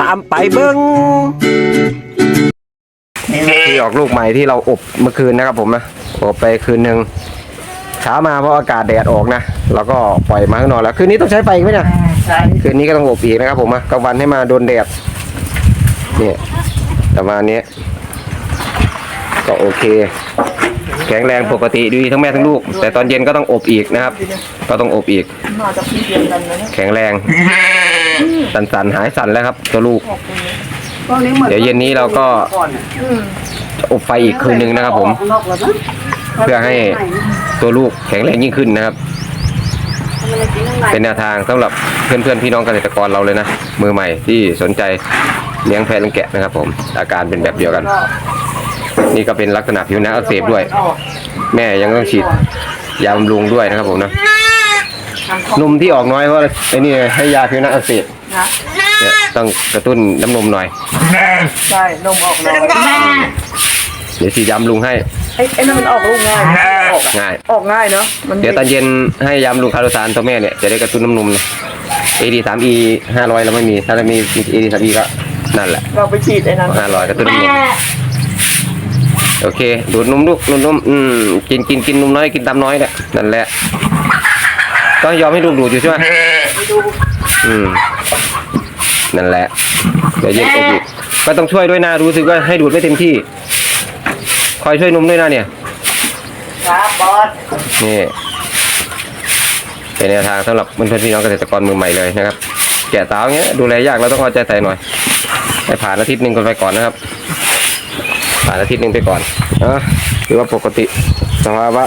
ตามไปเบิ้งที่ออกลูกใหม่ที่เราอบเมื่อคืนนะครับผมนะ อบไปคืนหนึ่งเช้ามาเพราะอากาศแดดออกนะเราก็ปล่อยมาข้างนอกแล้ว คืนนี้ต้องใช้ไฟอีกไหมเนี่ยใช่คืนนี้ก็ต้องอบอีกนะครับผมนะกลางวันให้มาโดนแดดเนี่ยประมาณนี้ ก็โอเค แข็งแรงปกติดีทั้งแม่ทั้งลูก แต่ตอนเย็นก็ต้องอบอีกนะครับ ก็ต้องอบอีกมาจากพี่เดียวกันนะเนี่ยแข็งแรง สันๆหายสั่นแล้วครับ ตัวลูกตอนนี้เหมือนเดี๋ยวเย็นนี้เราก็ก่อนอะจะอบไฟอีกคืนหนึ่งนะครับ ผมออกข้างนอกแล้วนะเพื่อให้ตัวลูกแข็งแรงยิ่งขึ้นนะครับทำไมไม่กินข้างในเป็นแนวทางสำหรับเพื่อนๆพี่น้องเกษตรกรเราเลยนะมือใหม่ที่สนใจเลี้ยงแพะเลี้ยงแกะนะครับ ผม อาการเป็นแบบเดียวกันก็นี่ก็เป็นลักษณะผิวหนังอักเสบด้วยออกแม่ยังต้องฉีดยาบำรุงด้วยนะครับผมนะทางครอบนมที่ออกน้อยเพราะไอ้นี่ไงให้ยาผิวหนังอักเสบ นะเนี่ยต้องกระตุ้นน้ำนมหน่อย ใช่นมออกน้อยเดี๋ยวฉีดยาบำรุงให้ ไอ้ไอ้นั่นมันออกลูกง่ายนะออกอะง่าย ออกง่ายเนาะมันเดี๋ยวตอนเย็นให้ยาบำรุงคาร์โดซานตัวแม่เนี่ยจะได้กระตุ้นน้ำนมนะ AD 3 E 500เราไม่มี ถ้าเรามี AD 3 E ก็นั่นแหละเราไปฉีดไอ้นั้น500กระตุ้นน้ำนมโอเค ดูดนมลูกดูดนมอืมกินกินกินนมน้อยกินตามน้อยแหละนั่นแหละต้องยอมให้ลูกดูดอยู่ใช่ไหม ไปดู อืมนั่นแหละ เดี๋ยวเย็นอบอีกก็ต้องช่วยด้วยนะรู้สึกว่าให้ดูดไม่เต็มที่ คอยช่วยนมด้วยนะเนี่ย ครับบอสนี่เป็นแนวทางสำหรับเพื่อนๆพี่น้องเกษตรกรมือใหม่เลยนะครับ แกะสาวเงี้ยดูแลยากเราต้องเอาใจใส่หน่อยให้ผ่านอาทิตย์หนึ่งก่อนไปก่อนนะครับ ผ่านอาทิตย์หนึ่งไปก่อนอะถือว่าปกติสภาวะ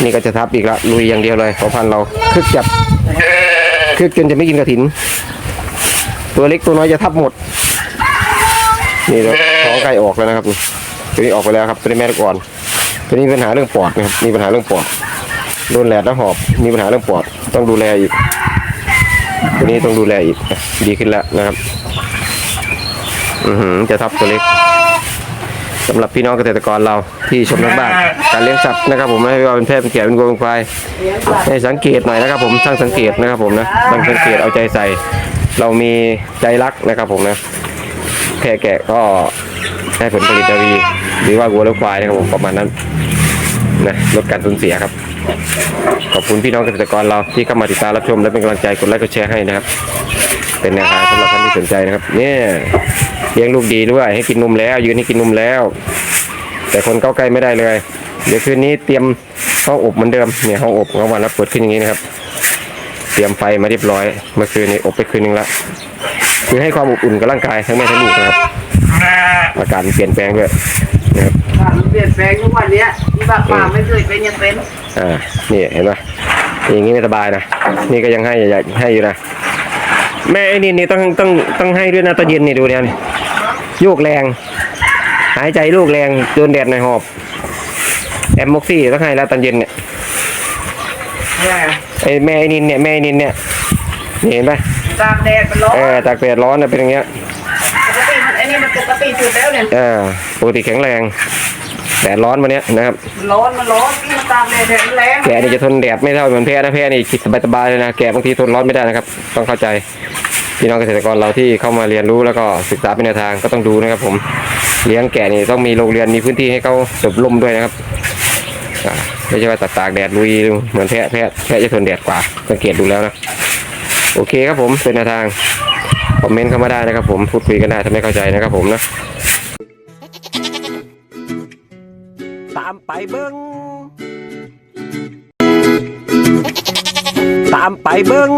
นี่ก็จะทับอีกละลุยอย่างเดียวเลยเพราะพันเราคึกจับคึกจนจะไม่กินกระถิน ตัวเล็กตัวน้อยจะทับหมด นี่เราท้องไก่ออกแล้วนะครับนี่ตัวนี้ออกไปแล้วครับตัวนี้แม่ลูกอ่อนตัวนี้ปัญหาเรื่องปอดนะครับมีปัญหาเรื่องปอดโดนแดดแล้วหอบมีปัญหาเรื่องปอดต้องดูแลอีกตัวนี้ต้องดูแลอีกดีขึ้นแล้วนะครับ อือหือจะทับตัวเล็ก สำหรับพี่น้องเกษตรกรเราที่ชมทางบ้านการเลี้ยงสัตว์นะครับผมไม่ว่าเป็นแพะเป็นแกะเป็นวัวเป็นควายเลี้ยงสัตว์ให้สังเกตหน่อยนะครับผมช่างสังเกตนะครับผมนะต้องสังเกตเอาใจใส่ เรามีใจรักนะครับผมนะแพะแกะก็ได้ผลผลิตดีหรือว่าวัวและควายนะครับผมประมาณนั้นนะลดการสูญเสียครับ ขอบคุณพี่น้องเกษตรกรเราที่เข้ามาติดตามรับชมและเป็นกำลังใจกดไลค์กดแชร์ให้นะครับ เป็นแนวทางสำหรับท่านที่สนใจนะครับ เนี่ย เลี้ยงลูกดีด้วย ให้กินนมแล้ว ยืนให้กินนมแล้ว แต่คนเข้าใกล้ไม่ได้เลย เดี๋ยวคืนนี้เตรียมห้องอบเหมือนเดิมเนี่ยห้องอบของวันรับเปิดขึ้นอย่างนี้นะครับ เตรียมไฟมาเรียบร้อยเมื่อคืนนี้อบไปคืนนึงละคือให้ความอบอุ่นกับร่างกายทั้งแม่ทั้งลูกนะครับอากาศมันเปลี่ยนแปลงด้วยนะครับค่ะมันเปลี่ยนแปลงทุกวันเนี้ยที่บ้านป่าไม่เคยเป็นยังเป็นอ่านี่เห็นไหมอย่างนี้ไม่สบายนะนี่ก็ยังให้อยากให้อยู่นะแม่ไอ้นี่นี่ต้องต้องต้องให้ด้วยนะตอนเย็นนี่ดูเนี่ยนี่ โยกแรง หายใจลูกแรงโดนแดดในหอบ แอมม็อกซี่ต้องให้แล้วตอนเย็นเนี่ยเนี่ยไอ้แม่ไอ้นินเนี่ยแม่ไอ้นินเนี่ยนี่เห็นปะตากแดดมันร้อนเออตากแดดร้อนเนี่ยเป็นอย่างเงี้ยปกติมันไอ้นี่มันปกติสุดแล้วเนี่ยเออปกติแข็งแรงแดดร้อนวันเนี้ยนะครับมันร้อนมันร้อนที่มันตากแดดแดดมันแรงแกนี่จะทนแดดไม่เท่าเหมือนแพะนะแพะนี่คิดสบายๆเลยนะแกบางทีทนร้อนไม่ได้นะครับ ต้องเข้าใจ พี่น้องเกษตรกรเราที่เข้ามาเรียนรู้แล้วก็ศึกษาเป็นแนวทางก็ต้องดูนะครับ ผมเลี้ยงแกะนี่ต้องมีโรงเรียนมีพื้นที่ให้เขาหลบลมด้วยนะครับไม่ใช่ว่าตากตากแดดลุยเหมือนแพะแพะแพะจะทนแดดกว่าสังเกตดูแล้วนะโอเคครับผมเป็นแนวทางคอมเมนต์เข้ามาได้นะครับ ผมพูดคุยกันได้ถ้าไม่เข้าใจนะครับผมนะตามไปเบิ้งตามไปเบิ้ง